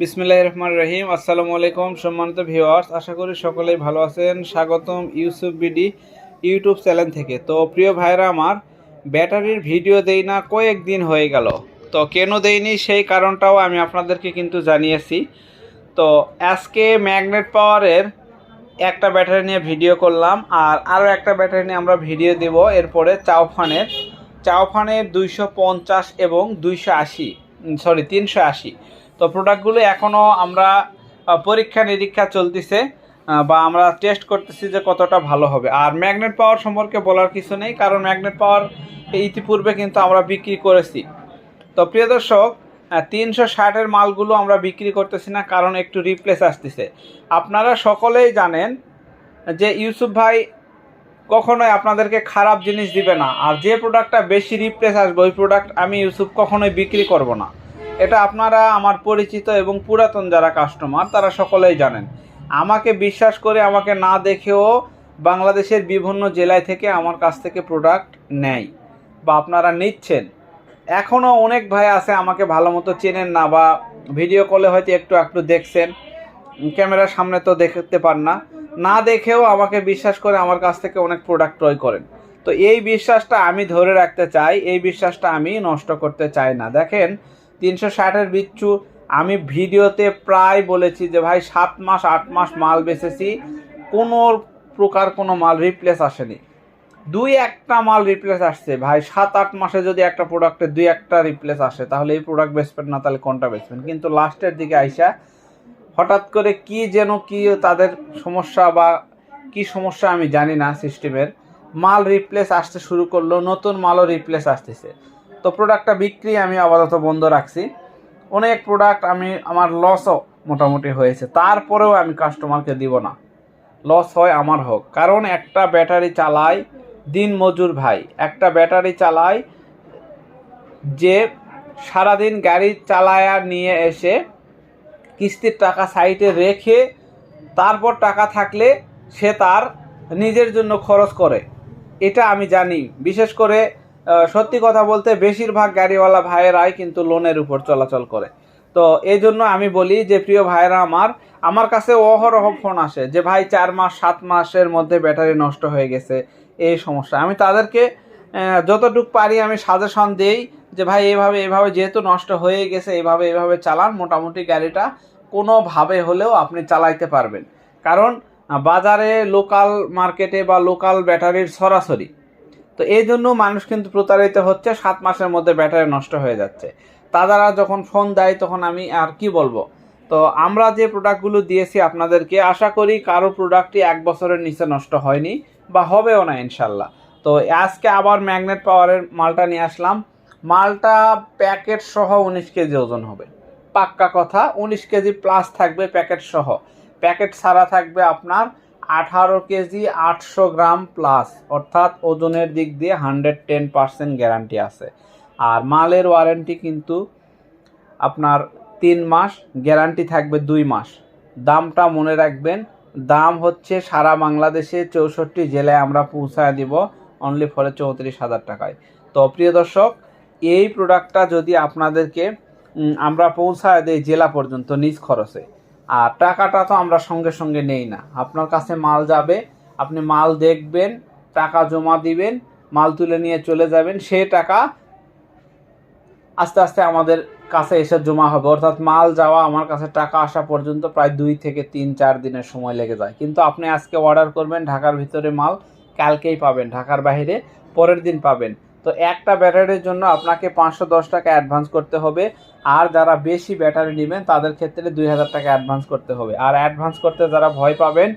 বিসমিল্লাহ রহমান রহিম। আসসালামু আলাইকুম, সম্মানিত ভিউয়ার্স, আশা করি সকলেই ভালো আছেন। স্বাগতম ইউসুফ বিডি ইউটিউব চ্যানেল থেকে। তো প্রিয় ভাইরা আমার, ব্যাটারির ভিডিও দেই না কয়েকদিন হয়ে গেল। তো কেন দেইনি সেই কারণটাও আমি আপনাদেরকে কিন্তু জানিয়েছি। তো আজকে ম্যাগনেট পাওয়ারের একটা ব্যাটারি নিয়ে ভিডিও করলাম, আর আরও একটা ব্যাটারি নিয়ে আমরা ভিডিও দেব। এরপরে চাওফানের চাওফানের দুইশো পঞ্চাশ এবং দুইশো আশি সরি তিনশো আশি। তো প্রোডাক্টগুলো এখনও আমরা পরীক্ষা নিরীক্ষা চলতেছে বা আমরা টেস্ট করতেছি যে কতটা ভালো হবে। আর ম্যাগনেট পাওয়ার সম্পর্কে বলার কিছু নেই, কারণ ম্যাগনেট পাওয়ার ইতিপূর্বে কিন্তু আমরা বিক্রি করেছি। তো প্রিয় দর্শক তিনশো ষাটের মালগুলো আমরা বিক্রি করতেছি না, কারণ একটু রিপ্লেস আসতেছে। আপনারা সকলেই জানেন যে ইউসুফ ভাই কখনোই আপনাদেরকে খারাপ জিনিস দিবে না, আর যে প্রোডাক্টটা বেশি রিপ্লেস আসবে, ওই প্রোডাক্ট আমি ইউসুফ কখনোই বিক্রি করব না। এটা আপনারা আমার পরিচিত এবং পুরাতন যারা কাস্টমার তারা সকলেই জানেন। আমাকে বিশ্বাস করে আমাকে না দেখেও বাংলাদেশের বিভিন্ন জেলায় থেকে আমার কাছ থেকে প্রোডাক্ট নেয় বা আপনারা নিচ্ছেন। এখনও অনেক ভাই আছে আমাকে ভালো মতো চেনেন না বা ভিডিও কলে হয়তো একটু একটু দেখছেন। ক্যামেরার সামনে তো দেখতে পান না। না দেখেও আমাকে বিশ্বাস করে আমার কাছ থেকে অনেক প্রোডাক্ট ক্রয় করেন। তো এই বিশ্বাসটা আমি ধরে রাখতে চাই, এই বিশ্বাসটা আমি নষ্ট করতে চাই না। দেখেন তিনশো ষাটের বিচ্ছু আমি ভিডিওতে প্রায় বলেছি যে ভাই, সাত মাস, আট মাস মাল বেচেছি, কোনো প্রকার কোনো মাল রিপ্লেস আসেনি। দুই একটা মাল রিপ্লেস আসছে ভাই, সাত আট মাসে যদি একটা প্রোডাক্টে দুই একটা রিপ্লেস আসে, তাহলে এই প্রোডাক্ট বেচবেন না, তাহলে কোনটা বেচবেন? কিন্তু লাস্টের দিকে আইসা, হঠাৎ করে কি যেন কি তাদের সমস্যা বা কি সমস্যা আমি জানি না সিস্টেমের মাল রিপ্লেস আসতে শুরু করল, নতুন মালও রিপ্লেস আসতেছে। তো প্রোডাক্টটা বিক্রি আমি আপাতত বন্ধ রাখছি। অনেক প্রোডাক্ট আমি, আমার লসও মোটামুটি হয়েছে। তারপরেও আমি কাস্টমারকে দিব না। লস হয় আমার হোক। কারণ একটা ব্যাটারি চালাই দিন মজুর ভাই। একটা ব্যাটারি চালাই যে সারাদিন গাড়ি চালায়া নিয়ে এসে কিস্তির টাকা সাইডে রেখে তারপর টাকা থাকলে সে তার নিজের জন্য খরচ করে। এটা আমি জানি। বিশেষ করে সত্যি কথা বলতে বেশিরভাগ গাড়িওয়ালা ভাইয়েরাই কিন্তু লোনের উপর চলাচল করে। তো এই জন্য আমি বলি যে, প্রিয় ভাইয়েরা আমার আমার কাছে অহরহ ফোন আসে যে, ভাই, চার মাস, সাত মাসের মধ্যে ব্যাটারি নষ্ট হয়ে গেছে, এই সমস্যা। আমি তাদেরকে যতটুক পারি আমি সাজেশন দেই যে, ভাই এইভাবে এইভাবে যেহেতু নষ্ট হয়ে গেছে এইভাবে এইভাবে চালান, মোটামুটি গাড়িটা কোনোভাবে হলেও আপনি চালাইতে পারবেন। কারণ বাজারে লোকাল মার্কেটে বা লোকাল ব্যাটারির সরাসরি তো এই জন্য মানুষ কিন্তু প্রতারিত হচ্ছে, সাত মাসের মধ্যে ব্যাটারি নষ্ট হয়ে যাচ্ছে। তারা যখন ফোন দেয়, তখন আমি আর কি বলব? তো আমরা যে প্রোডাক্টগুলো দিয়েছি আপনাদেরকে, আশা করি কারও প্রোডাক্টই এক বছরের নিচে নষ্ট হয়নি বা হবেও না, ইনশাল্লাহ। তো আজকে আবার ম্যাগনেট পাওয়ারের মালটা নিয়ে আসলাম। মালটা প্যাকেট সহ উনিশ কেজি ওজন হবে। পাক্কা কথা, উনিশ কেজি প্লাস থাকবে প্যাকেট সহ। প্যাকেট ছাড়া থাকবে আপনার আঠারো কেজি আটশো গ্রাম প্লাস অর্থাৎ ওজনের দিক দিয়ে হান্ড্রেড টেন পার্সেন্ট গ্যারান্টি আছে। আর মালের ওয়ারেন্টি কিন্তু আপনার তিন মাস গ্যারান্টি থাকবে দুই মাস। দামটা মনে রাখবেন, দাম হচ্ছে সারা বাংলাদেশে চৌষট্টি জেলায় আমরা পৌঁছায় দিব অনলি ফরে চৌত্রিশ হাজার টাকায়। তো প্রিয় দর্শক, এই প্রোডাক্টটা যদি আপনাদেরকে আমরা পৌঁছায় দেই জেলা পর্যন্ত নিজ খরচে আর টাকাটা তো আমরা সঙ্গে সঙ্গে নেই না। আপনার কাছে মাল যাবে, আপনি মাল দেখবেন, টাকা জমা দিবেন, মাল তুলে নিয়ে চলে যাবেন, সে টাকা আস্তে আস্তে আমাদের কাছে এসে জমা হবে। অর্থাৎ মাল যাওয়া, আমার কাছে টাকা আসা পর্যন্ত প্রায় দুই থেকে তিন, চার দিনের সময় লেগে যায়। কিন্তু আপনি আজকে অর্ডার করবেন, ঢাকার ভিতরে মাল কালকেই পাবেন, ঢাকার বাইরে পরের দিন পাবেন। তো একটা ব্যাটারির জন্য আপনাকে পাঁচশো দশ টাকা অ্যাডভান্স করতে হবে। আর যারা বেশি ব্যাটারি নেবেন, তাদের ক্ষেত্রে দুই হাজার টাকা অ্যাডভান্স করতে হবে। আর অ্যাডভান্স করতে যারা ভয় পাবেন,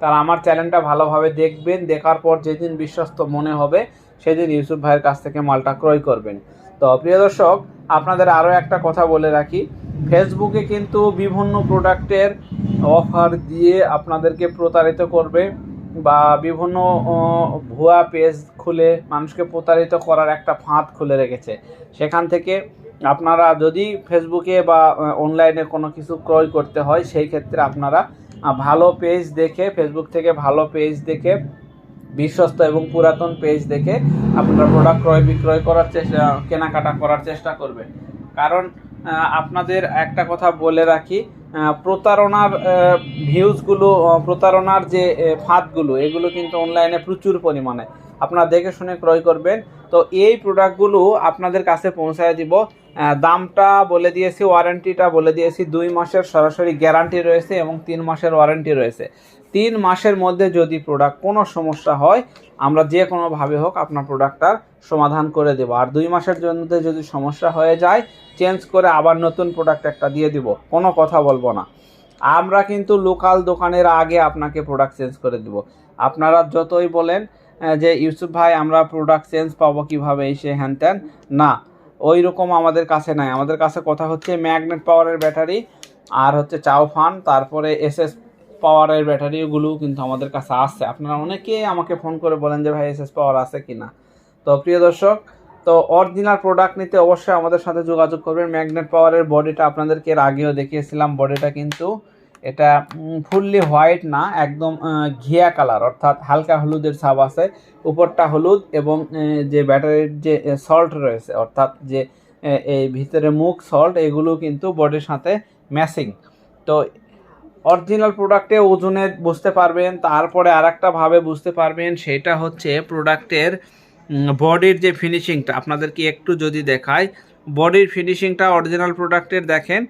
তারা আমার চ্যানেলটা ভালোভাবে দেখবেন। দেখার পর যেদিন বিশ্বস্ত মনে হবে, সেদিন ইউসুফ ভাইয়ের কাছ থেকে মালটা ক্রয় করবেন। তো প্রিয় দর্শক, আপনাদের আরও একটা কথা বলে রাখি। ফেসবুকে কিন্তু বিভিন্ন প্রোডাক্টের অফার দিয়ে আপনাদেরকে প্রতারিত করবে। বা বিভিন্ন ভুয়া পেজ খুলে মানুষকে প্রতারিত করার একটা ফাঁদ খুলে রেখেছে। সেখান থেকে আপনারা যদি ফেসবুকে বা অনলাইনে কোনো কিছু ক্রয় করতে হয়, সেই ক্ষেত্রে আপনারা ভালো পেজ দেখে ফেসবুক থেকে ভালো পেজ দেখে, বিশ্বস্ত এবং পুরাতন পেজ দেখে আপনারা প্রোডাক্ট ক্রয় বিক্রয় করার চেষ্টা, কেনাকাটা করার চেষ্টা করবেন। কারণ আপনাদের একটা কথা বলে রাখি প্রতারণার ভিউজগুলো প্রতারণার যে ফাঁদগুলো, এগুলো কিন্তু অনলাইনে প্রচুর পরিমাণে। আপনারা দেখে শুনে ক্রয় করবেন। তো এই প্রোডাক্টগুলো আপনাদের কাছে পৌঁছায় দিব। দামটা বলে দিয়েছি ওয়ারেন্টিটা বলে দিয়েছি। দুই মাসের সরাসরি গ্যারান্টি রয়েছে এবং তিন মাসের ওয়ারেন্টি রয়েছে। তিন মাসের মধ্যে যদি প্রোডাক্ট কোনো সমস্যা হয়, আমরা যে কোনোভাবে হোক আপনার প্রোডাক্টটার সমাধান করে দেবো। আর দুই মাসের জন্য যদি সমস্যা হয়ে যায় চেঞ্জ করে আবার নতুন প্রোডাক্ট একটা দিয়ে দিব। কোনো কথা বলব না। আমরা কিন্তু লোকাল দোকানের আগে আপনাকে প্রোডাক্ট চেঞ্জ করে দিব। আপনারা যতই বলেন যে ইউসুফ ভাই, আমরা প্রোডাক্ট চেঞ্জ পাবো কীভাবে এসে হ্যান ত্যান? না ওই রকম আমাদের কাছে নাই। আমাদের কাছে কথা হচ্ছে ম্যাগনেট পাওয়ারের ব্যাটারি আর হচ্ছে চাও ফান তারপরে এসএস পাওয়ারের ব্যাটারিগুলো কিন্তু আমাদের কাছে আছে। আপনারা অনেকেই আমাকে ফোন করে বলেন যে, ভাই এসএস পাওয়ার আছে কি না তো প্রিয় দর্শক, তো অরিজিনাল প্রোডাক্ট নিতে অবশ্যই আমাদের সাথে যোগাযোগ করবেন। ম্যাগনেট পাওয়ারের বডিটা আপনাদেরকে এর আগেও দেখিয়েছিলাম। বডিটা কিন্তু এটা ফুললি হোয়াইট না, একদম ঘিয়া কালার অর্থাৎ হালকা হলুদের ছাপ আছে। উপরটা হলুদ এবং যে ব্যাটারির যে সল্ট রয়েছে, অর্থাৎ যে এই ভিতরে মুখ সল্ট এগুলো কিন্তু বডির সাথে ম্যাচিং তো অরিজিনাল প্রোডাক্টে ওজনে বুঝতে পারবেন, তারপরে আর ভাবে বুঝতে পারবেন, সেটা হচ্ছে প্রোডাক্টের বডির যে ফিনিশিংটা আপনাদেরকে একটু যদি দেখায় বডির ফিনিশিংটা অরিজিনাল প্রোডাক্টের দেখেন,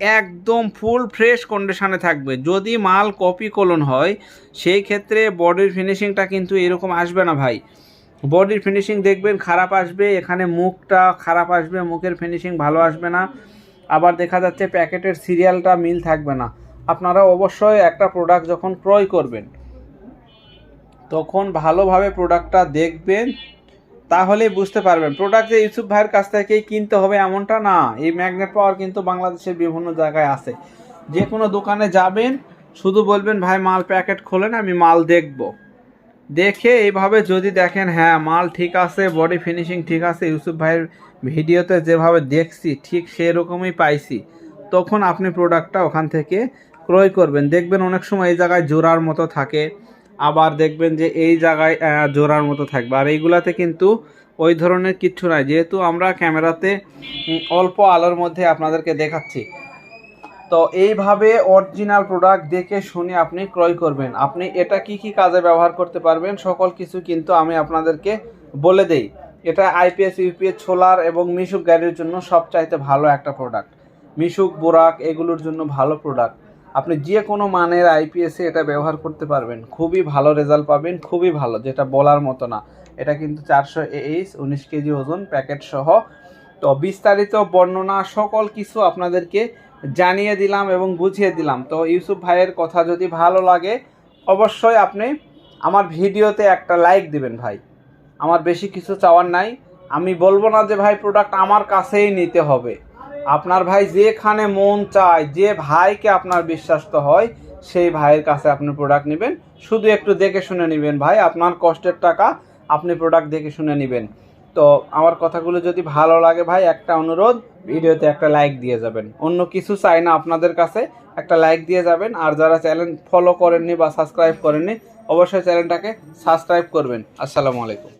একদম ফুল ফ্রেশ কন্ডিশনে থাকবে। যদি মাল কপি কলন হয়, সেই ক্ষেত্রে বডির ফিনিশিংটা কিন্তু এরকম আসবে না ভাই। বডির ফিনিশিং দেখবেন খারাপ আসবে, এখানে মুখটা খারাপ আসবে, মুখের ফিনিশিং ভালো আসবে না। আবার দেখা যাচ্ছে প্যাকেটের সিরিয়ালটা মিল থাকবে না। আপনারা অবশ্যই একটা প্রোডাক্ট যখন ক্রয় করবেন, তখন ভালোভাবে প্রোডাক্টটা দেখবেন তাহলেই বুঝতে পারবেন প্রোডাক্ট যে ইউসুফ ভাইয়ের কাছ থেকেই কিনতে হবে এমনটা না। এই ম্যাগনেট পাওয়ার কিন্তু বাংলাদেশের বিভিন্ন জায়গায় আছে। যে কোনো দোকানে যাবেন, শুধু বলবেন, ভাই, মাল প্যাকেট খোলেন, আমি মাল দেখব। দেখে এইভাবে যদি দেখেন হ্যাঁ মাল ঠিক আছে বডি ফিনিশিং ঠিক আছে, ইউসুফ ভাইয়ের ভিডিওতে যেভাবে দেখছি, ঠিক সেরকমই পাইছি। তখন আপনি প্রোডাক্টটা ওখান থেকে ক্রয় করবেন। দেখবেন অনেক সময় এই জায়গায় জোড়ার মতো থাকে, আবার দেখবেন যে এই জায়গায় জোড়ার মতো থাকবে। আর এইগুলাতে কিন্তু ওই ধরনের কিচ্ছু নাই। যেহেতু আমরা ক্যামেরাতে অল্প আলোর মধ্যে আপনাদেরকে দেখাচ্ছি। তো এইভাবে অরিজিনাল প্রোডাক্ট দেখে শুনে আপনি ক্রয় করবেন। আপনি এটা কি কি কাজে ব্যবহার করতে পারবেন, সকল কিছু কিন্তু আমি আপনাদেরকে বলে দেই। এটা আইপিএস ইউপিএস ছোলার এবং মিশুক গাড়ির জন্য সবচাইতে ভালো একটা প্রোডাক্ট মিশুক বোরাক এগুলোর জন্য ভালো প্রোডাক্ট আপনি যে কোনো মানের আইপিএসে এটা ব্যবহার করতে পারবেন। খুবই ভালো রেজাল্ট পাবেন, খুবই ভালো, যেটা বলার মতো না। এটা কিন্তু চারশো এইচ উনিশ কেজি ওজন প্যাকেট সহ। তো বিস্তারিত বর্ণনা, সকল কিছু আপনাদেরকে জানিয়ে দিলাম এবং বুঝিয়ে দিলাম। তো ইউসুফ ভাইয়ের কথা যদি ভালো লাগে, অবশ্যই আপনি আমার ভিডিওতে একটা লাইক দিবেন ভাই। আমার বেশি কিছু চাওয়ার নাই। আমি বলব না যে ভাই প্রোডাক্ট আমার কাছেই নিতে হবে। আপনার ভাই যেখানে মন চায়, যে ভাইকে আপনার বিশ্বাস্ত হয়, সেই ভাইয়ের কাছে আপনি প্রোডাক্ট নেবেন। শুধু একটু দেখে শুনে নেবেন ভাই, আপনার কষ্টের টাকা আপনি প্রোডাক্ট দেখে শুনে নেবেন। তো আমার কথাগুলো যদি ভালো লাগে ভাই, একটা অনুরোধ, ভিডিওতে একটা লাইক দিয়ে যাবেন। অন্য কিছু চাই না আপনাদের কাছে, একটা লাইক দিয়ে যাবেন। আর যারা চ্যানেল ফলো করেননি বা সাবস্ক্রাইব করেননি, অবশ্যই চ্যানেলটাকে সাবস্ক্রাইব করবেন। আসসালামু আলাইকুম।